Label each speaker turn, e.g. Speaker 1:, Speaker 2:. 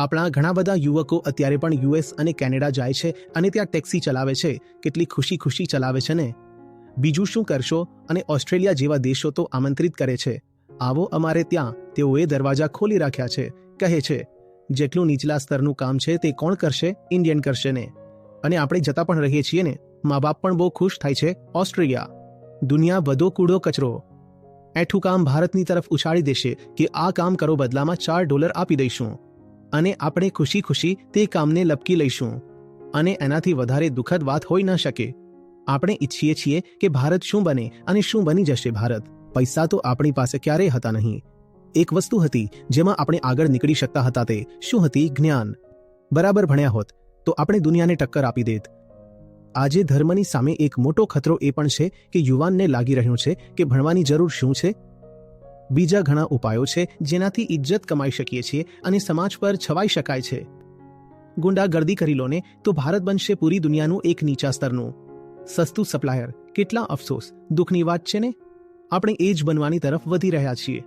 Speaker 1: આપણા ઘણા બધા યુવકો અત્યારે પણ યુએસ અને કેનેડા જાય છે અને ત્યાં ટેક્સી ચલાવે છે. કેટલી ખુશી ખુશી ચલાવે છે ને? બીજું શું કરશો? અને ઓસ્ટ્રેલિયા જેવા દેશો તો આમંત્રિત કરે છે. આવો અમારે ત્યાં, તેઓએ દરવાજા ખોલી રાખ્યા છે. કહે છે, જેટલું નીચલા સ્તરનું કામ છે તે કોણ કરશે? ઇન્ડિયન કરશે ને? અને આપણે જતા પણ રહીએ છીએ ને. મા બાપ પણ બહુ ખુશ થાય છે. ઓસ્ટ્રેલિયા, દુનિયા વધુ કૂડો કચરો. એઠું કામ ભારતની તરફ ઉછાળી દેશે કે આ કામ કરો બદલામાં ચાર ડોલર આપી દઈશું. અને આપણે ખુશી ખુશી તે કામને લપકી લઈશું. અને એનાથી વધારે દુઃખદ વાત હોઈ ન શકે. આપણે ઈચ્છીએ છીએ કે ભારત શું બને અને શું બની જશે ભારત. પૈસા તો આપણી પાસે ક્યારેય હતા નહીં. એક વસ્તુ હતી જેમાં આપણે આગળ નીકળી શકતા હતા તે, શું હતી? જ્ઞાન. બરાબર ભણ્યા હોત, તો આપણે દુનિયાને ટક્કર આપી દેત. આજે ધર્મની સામે એક મોટો ખતરો એ પણ છે કે યુવાનને લાગી રહ્યું છે કે ભણવાની જરૂર શું છે? બીજા ઘણા ઉપાયો છે જેનાથી ઇજ્જત કમાઈ શકીએ છીએ અને સમાજ પર છવાઈ શકાય છે. ગુંડાગર્દી કરી લો ને તો ભારત બનશે પૂરી દુનિયાનું એક નીચા સ્તરનું. સસ્તું સપ્લાયર, કેટલા અફસોસ, દુઃખની વાત છે ને? આપણે એ જ બનવાની તરફ વધી રહ્યા છીએ.